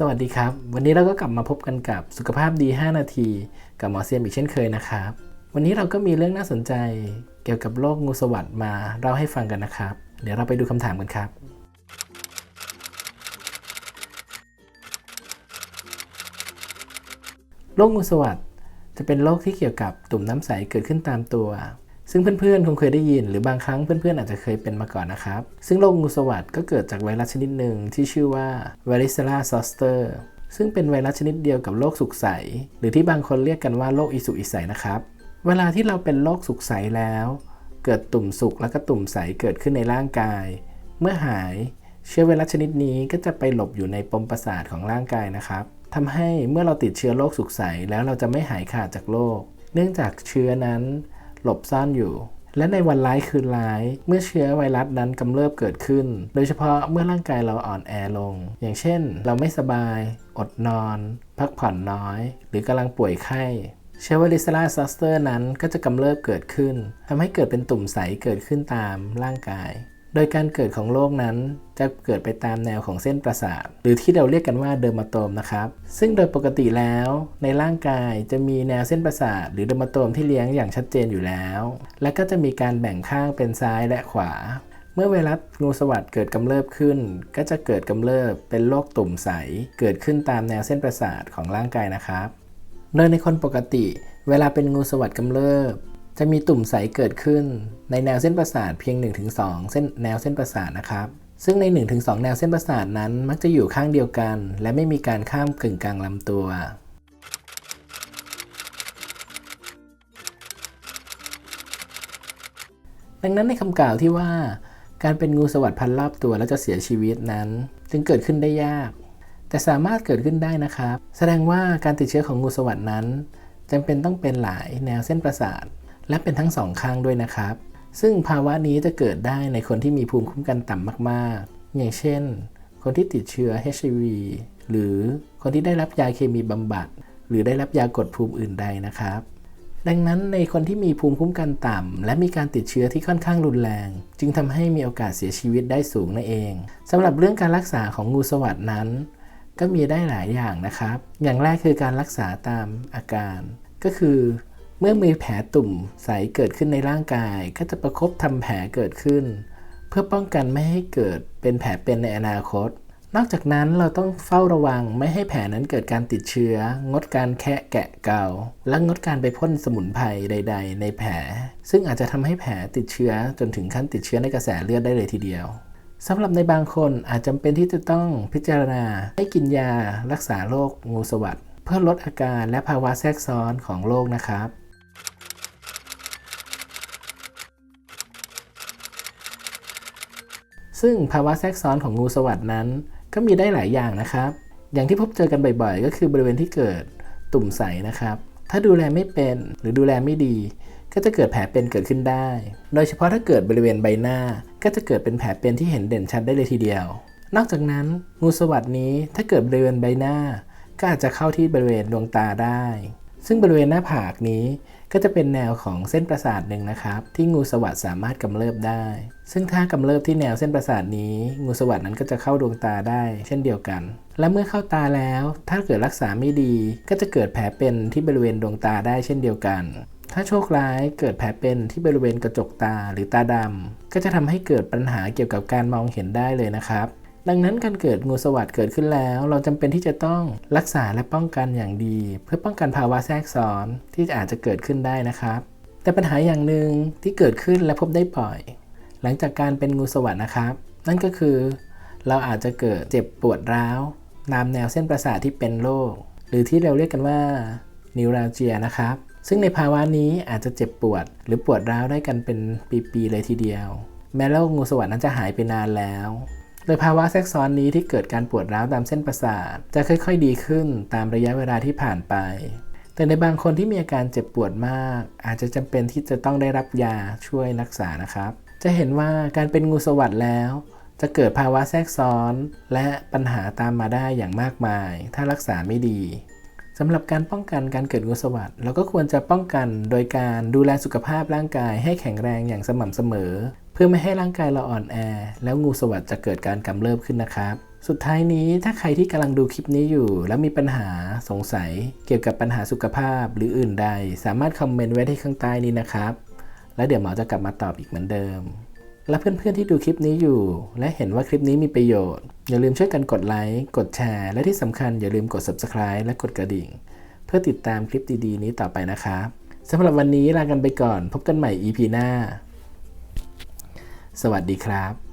สวัสดีครับ วันนี้เราก็กลับมาพบกันกับสุขภาพดี 5 นาที กับหมอเซียมอีกเช่นเคยนะครับ วันนี้เราก็มีเรื่องน่าสนใจเกี่ยวกับโรคงูสวัสดมาเล่าให้ฟังกันนะครับ เดี๋ยวเราไปดูคำถามกันครับ โรคงูสวัสดจะเป็นโรคที่เกี่ยวกับตุ่มน้ำใสเกิดขึ้นตามตัว ซึ่งเพื่อนๆคงเคยได้ยิน หรือบางครั้งเพื่อนๆอาจจะเคยเป็นมาก่อนนะครับ ซึ่งโรคงูสวัสดก็เกิดจากไวรัสชนิดหนึ่งที่ชื่อว่า varicella zoster ซึ่งเป็นไวรัสชนิดเดียวกับโรคสุกใส หรือที่บางคนเรียกกันว่าโรคอิสุอิสัยนะครับ เวลาที่เราเป็นโรคสุกใสแล้ว เกิดตุ่มสุกและก็ตุ่มใสเกิดขึ้นในร่างกาย เมื่อหายเชื้อไวรัสชนิดนี้ก็จะไปหลบอยู่ในปมประสาทของร่างกายนะครับทำให้เมื่อเราติดเชื้อโรคสุกใสแล้วเราจะไม่หายขาดจากโรค เนื่องจากเชื้อนั้น หลบซ่อนอยู่ และในวันร้ายคืนร้าย เมื่อเชื้อไวรัสนั้นกำเริบเกิดขึ้น โดยเฉพาะเมื่อร่างกายเราอ่อนแอลง อย่างเช่น เราไม่สบาย อดนอน พักผ่อนน้อย หรือกำลังป่วยไข้เชื้อไวรัสลาซัสเตอร์นั้นก็จะกำเริบเกิดขึ้นทำให้เกิดเป็นตุ่มใสเกิดขึ้นตามร่างกาย โดยการเกิดของโรคนั้นจะเกิดไปตามแนวของเส้นประสาท หรือที่เราเรียกกันว่าเดอร์มาโตมนะครับ ซึ่งโดยปกติแล้วในร่างกายจะมีแนวเส้นประสาท หรือเดอร์มาโตมที่เลี้ยงอย่างชัดเจนอยู่แล้ว และก็จะมีการแบ่งข้างเป็นซ้ายและขวา เมื่อไวรัสงูสวัสดเกิดกำเริบขึ้น ก็จะเกิดกำเริบเป็นโรคตุ่มใส เกิดขึ้นตามแนวเส้นประสาทของร่างกายนะครับ โดยในคนปกติ เวลาเป็นงูสวัสดกำเริบ จะมีตุ่มใสเกิดขึ้นในแนวเส้นประสาทเพียง 1-2 เส้นแนวเส้นประสาทนะครับ ซึ่งใน 1-2 แนวเส้นประสาทนั้นมักจะอยู่ข้างเดียวกัน และไม่มีการข้ามกึ่งกลางลำตัว ดังนั้นในคำกล่าวที่ว่า การเป็นงูสวัสดพันรอบตัวแล้วจะเสียชีวิตนั้น จึงเกิดขึ้นได้ยาก แต่สามารถเกิดขึ้นได้นะครับ แสดงว่าการติดเชื้อของงูสวัสดนั้นจำเป็นต้องเป็นหลายแนวเส้นประสาท และเป็นทั้งสองข้างด้วยนะครับ ซึ่งภาวะนี้จะเกิดได้ในคนที่มีภูมิคุ้มกันต่ำมากๆ อย่างเช่น คนที่ติดเชื้อ HIV หรือคนที่ได้รับยาเคมีบำบัด หรือได้รับยากดภูมิอื่นใดนะครับดังนั้นในคนที่มีภูมิคุ้มกันต่ำ และมีการติดเชื้อที่ค่อนข้างรุนแรง จึงทำให้มีโอกาสเสียชีวิตได้สูงนั่นเองสำหรับเรื่องการรักษาของงูสวัสดนั้น ก็มีได้หลายอย่างนะครับ อย่างแรกคือการรักษาตามอาการ ก็คือ เมื่อมีแผลตุ่มใสเกิดขึ้นในร่างกาย ก็จะประคบทำแผลเกิดขึ้น เพื่อป้องกันไม่ให้เกิดเป็นแผลเป็นในอนาคต นอกจากนั้นเราต้องเฝ้าระวังไม่ให้แผลนั้นเกิดการติดเชื้อ งดการแคะแกะเกาและงดการไปพ่นสมุนไพรใด ๆ ในแผล ซึ่งอาจจะทำให้แผลติดเชื้อจนถึงขั้นติดเชื้อในกระแสเลือดได้เลยทีเดียวสำหรับในบางคนอาจจำเป็นที่จะต้องพิจารณาให้กินยารักษาโรคงูสวัสดเพื่อลดอาการและภาวะแทรกซ้อนของโรคนะครับ ซึ่งภาวะแทรกซ้อนของงูสวัสดนั้น ก็มีได้หลายอย่างนะครับ อย่างที่พบเจอกันบ่อยๆ ก็คือบริเวณที่เกิดตุ่มใสนะครับ ถ้าดูแลไม่เป็นหรือดูแลไม่ดี ก็จะเกิดแผลเป็นเกิดขึ้นได้ โดยเฉพาะถ้าเกิดบริเวณใบหน้า ก็จะเกิดเป็นแผลเป็นที่เห็นเด่นชัดได้เลยทีเดียว นอกจากนั้นงูสวัสดนี้ถ้าเกิดบริเวณใบหน้า ก็อาจจะเข้าที่บริเวณดวงตาได้ ซึ่งบริเวณหน้าผากนี้ก็จะเป็นแนวของเส้นประสาทหนึ่งนะครับ ที่งูสวัสดสามารถกำเริบได้ ซึ่งถ้ากำเริบที่แนวเส้นประสาทนี้ งูสวัสดนั้นก็จะเข้าดวงตาได้ เช่นเดียวกัน และเมื่อเข้าตาแล้ว ถ้าเกิดรักษาไม่ดี ก็จะเกิดแผลเป็นที่บริเวณดวงตาได้เช่นเดียวกัน ถ้าโชคร้ายเกิดแผลเป็นที่บริเวณกระจกตาหรือตาดำก็จะทำให้เกิดปัญหาเกี่ยวกับการมองเห็นได้เลยนะครับ ดังนั้นการเกิดงูสวัสดเกิดขึ้นแล้ว เราจำเป็นที่จะต้องรักษาและป้องกันอย่างดี เพื่อป้องกันภาวะแทรกซ้อนที่อาจจะเกิดขึ้นได้นะครับ แต่ปัญหาอย่างหนึ่งที่เกิดขึ้นและพบได้บ่อย หลังจากการเป็นงูสวัสดนะครับ นั่นก็คือ เราอาจจะเกิดเจ็บปวดร้าวตามแนวเส้นประสาทที่เป็นโรคหรือที่เราเรียกกันว่านิวราเจียนะครับ ซึ่งในภาวะนี้อาจจะเจ็บปวด หรือปวดร้าวได้กันเป็นปีๆเลยทีเดียว แม้โรคงูสวัสดนั้นจะหายไปนานแล้ว โดยภาวะแทรกซ้อนนี้ที่เกิดการปวดร้าวตามเส้นประสาท จะค่อยๆดีขึ้นตามระยะเวลาที่ผ่านไป แต่ในบางคนที่มีอาการเจ็บปวดมาก อาจจะจำเป็นที่จะต้องได้รับยาช่วยรักษานะครับ จะเห็นว่าการเป็นงูสวัสดแล้ว จะเกิดภาวะแทรกซ้อน และปัญหาตามมาได้อย่างมากมาย ถ้ารักษาไม่ดีสำหรับการป้องกันการเกิดงูสวัสดเราก็ควรจะป้องกันโดยการดูแลสุขภาพร่างกายให้แข็งแรงอย่างสม่ำเสมอ เพื่อไม่ให้ร่างกายเราอ่อนแอ แล้วงูสวัสดจะเกิดการกำเริบขึ้นนะครับ สุดท้ายนี้ถ้าใครที่กำลังดูคลิปนี้อยู่ แล้วมีปัญหาสงสัย เกี่ยวกับปัญหาสุขภาพหรืออื่นใด สามารถคอมเมนต์ไว้ที่ข้างใต้นี้นะครับ แล้วเดี๋ยวหมอจะกลับมาตอบอีกเหมือนเดิม และเพื่อนๆที่ดูคลิปนี้อยู่ และเห็นว่าคลิปนี้มีประโยชน์อย่าลืมช่วยกันกดไลค์กดแชร์และที่สำคัญอย่าลืมกด subscribe และกดกระดิ่ง เพื่อติดตามคลิปดีๆ นี้ต่อไปนะครับสำหรับวันนี้ลากันไปก่อน พบกันใหม่ EP หน้า สวัสดีครับ